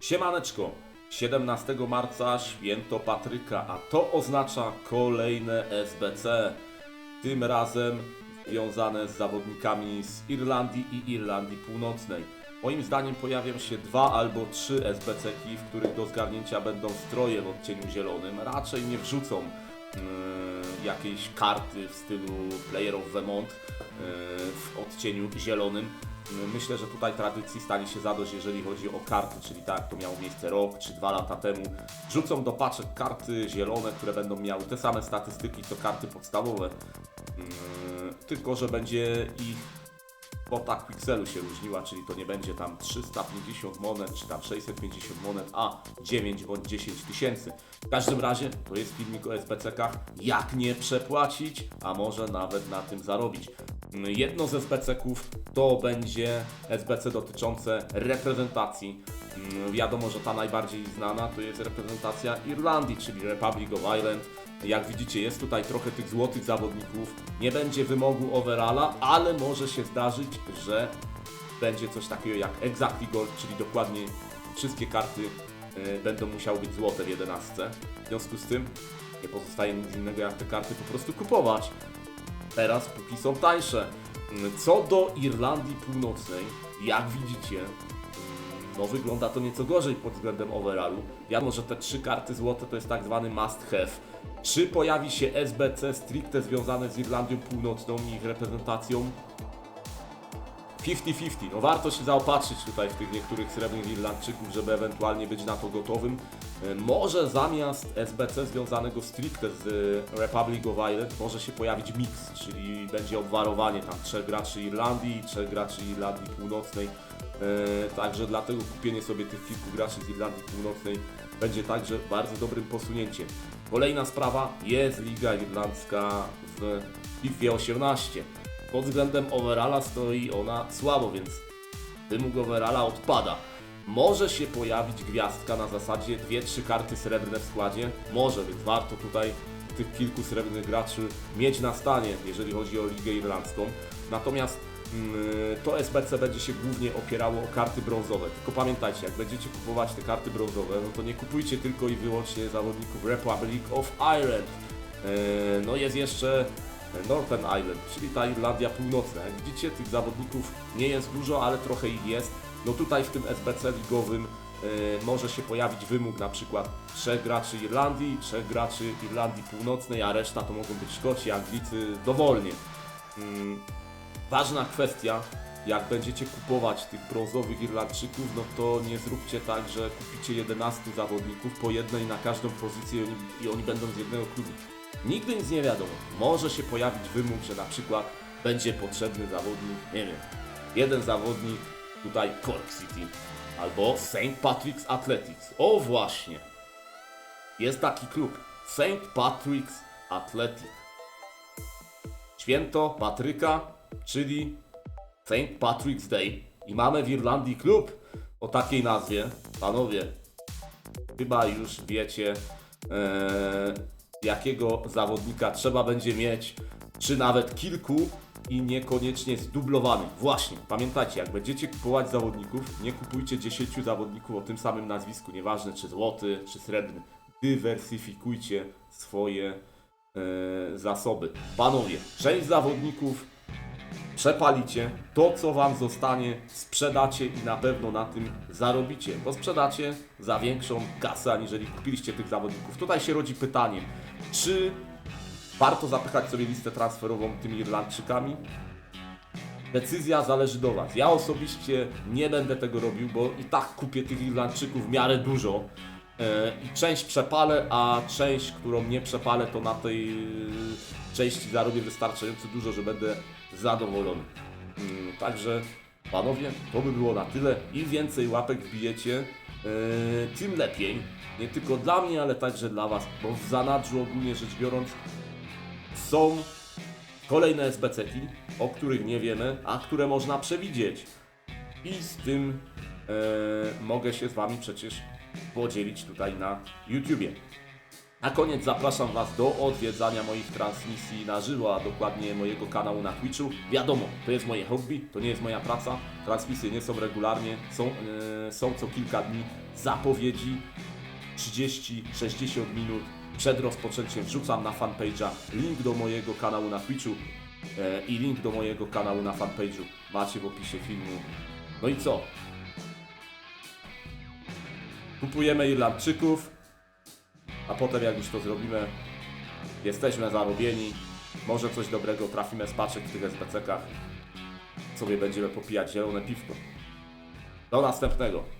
Siemaneczko, 17 marca święto Patryka, a to oznacza kolejne SBC. Tym razem związane z zawodnikami z Irlandii i Irlandii Północnej. Moim zdaniem pojawią się dwa albo trzy SBC-ki, w których do zgarnięcia będą stroje w odcieniu zielonym. Raczej nie wrzucą yy, jakiejś karty w stylu Player of the Month yy, w odcieniu zielonym. Myślę, że tutaj tradycji stanie się zadość, jeżeli chodzi o karty, czyli tak to miało miejsce rok czy dwa lata temu. Wrzucą do paczek karty zielone, które będą miały te same statystyki co karty podstawowe. Yy, Tylko, że będzie ich kwota Quixelu się różniła, czyli to nie będzie tam 350 monet, czy tam 650 monet, a 9 bądź 10 tysięcy. W każdym razie to jest filmik o SBC-kach, jak nie przepłacić, a może nawet na tym zarobić. Jedno z SBC-ków to będzie SBC dotyczące reprezentacji. Mm, Wiadomo, że ta najbardziej znana to jest reprezentacja Irlandii, czyli Republic of Ireland. Jak widzicie, jest tutaj trochę tych złotych zawodników. Nie będzie wymogu overalla, ale może się zdarzyć, że będzie coś takiego jak Exactly Gold, czyli dokładnie wszystkie karty y, będą musiały być złote w 11. W związku z tym nie pozostaje nic innego jak te karty po prostu kupować. Teraz póki są tańsze. Mm, Co do Irlandii Północnej, jak widzicie, mm, no wygląda to nieco gorzej pod względem overallu. Wiadomo, że te trzy karty złote to jest tak zwany must have. Czy pojawi się SBC stricte związane z Irlandią Północną i ich reprezentacją? 50-50. No warto się zaopatrzyć tutaj w tych niektórych srebrnych Irlandczyków, żeby ewentualnie być na to gotowym. E, Może zamiast SBC związanego stricte z e, Republic of Ireland może się pojawić mix, czyli będzie obwarowanie tam trzech graczy Irlandii, trzech graczy Irlandii Północnej. E, Także dlatego kupienie sobie tych kilku graczy z Irlandii Północnej będzie także bardzo dobrym posunięciem. Kolejna sprawa jest Liga Irlandzka w FIFA 18. Pod względem overalla stoi ona słabo, więc wymóg overalla odpada. Może się pojawić gwiazdka na zasadzie 2-3 karty srebrne w składzie. Może, więc warto tutaj tych kilku srebrnych graczy mieć na stanie, jeżeli chodzi o Ligę Irlandzką. Natomiast mm, to SBC będzie się głównie opierało o karty brązowe. Tylko pamiętajcie, jak będziecie kupować te karty brązowe, no to nie kupujcie tylko i wyłącznie zawodników Republic of Ireland. E, No jest jeszcze Northern Ireland, czyli ta Irlandia Północna. Jak widzicie, tych zawodników nie jest dużo, ale trochę ich jest. No tutaj w tym SBC ligowym e, może się pojawić wymóg na przykład trzech graczy Irlandii, trzech graczy Irlandii Północnej, a reszta to mogą być Szkoci, Anglicy, dowolnie. Mm, Ważna kwestia, jak będziecie kupować tych brązowych Irlandczyków, no to nie zróbcie tak, że kupicie 11 zawodników po jednej na każdą pozycję i oni, i oni będą z jednego klubu. Nigdy nic nie wiadomo. Może się pojawić wymóg, że na przykład będzie potrzebny zawodnik, nie wiem, jeden zawodnik tutaj Cork City albo St. Patrick's Athletics. O właśnie, jest taki klub St. Patrick's Athletic. Święto Patryka, czyli St. Patrick's Day. I mamy w Irlandii klub o takiej nazwie. Panowie, chyba już wiecie, e, jakiego zawodnika trzeba będzie mieć, czy nawet kilku i niekoniecznie zdublowanych. Właśnie, pamiętajcie, jak będziecie kupować zawodników, nie kupujcie 10 zawodników o tym samym nazwisku, nieważne czy złoty, czy srebrny. Dywersyfikujcie swoje e, zasoby. Panowie, część zawodników przepalicie, to co Wam zostanie sprzedacie i na pewno na tym zarobicie, bo sprzedacie za większą kasę, aniżeli kupiliście tych zawodników. Tutaj się rodzi pytanie, czy warto zapychać sobie listę transferową tymi Irlandczykami? Decyzja zależy do Was. Ja osobiście nie będę tego robił, bo i tak kupię tych Irlandczyków w miarę dużo. E, I część przepalę, a część, którą nie przepalę, to na tej e, części zarobię wystarczająco dużo, że będę zadowolony. Mm, Także panowie, to by było na tyle. Im więcej łapek wbijecie, e, tym lepiej. Nie tylko dla mnie, ale także dla Was, bo w zanadrzu ogólnie rzecz biorąc są kolejne SBC-ki, o których nie wiemy, a które można przewidzieć. I z tym e, mogę się z Wami przecież podzielić tutaj na YouTubie. Na koniec zapraszam Was do odwiedzania moich transmisji na żywo, a dokładnie mojego kanału na Twitchu. Wiadomo, to jest moje hobby, to nie jest moja praca. Transmisje nie są regularnie, są, e, są co kilka dni zapowiedzi 30-60 minut przed rozpoczęciem wrzucam na fanpage'a link do mojego kanału na Twitchu e, i link do mojego kanału na fanpage'u macie w opisie filmu. No i co? Kupujemy Irlandczyków, a potem jak już to zrobimy, jesteśmy zarobieni, może coś dobrego trafimy z paczek w tych SBC-kach, sobie będziemy popijać zielone piwko. Do następnego.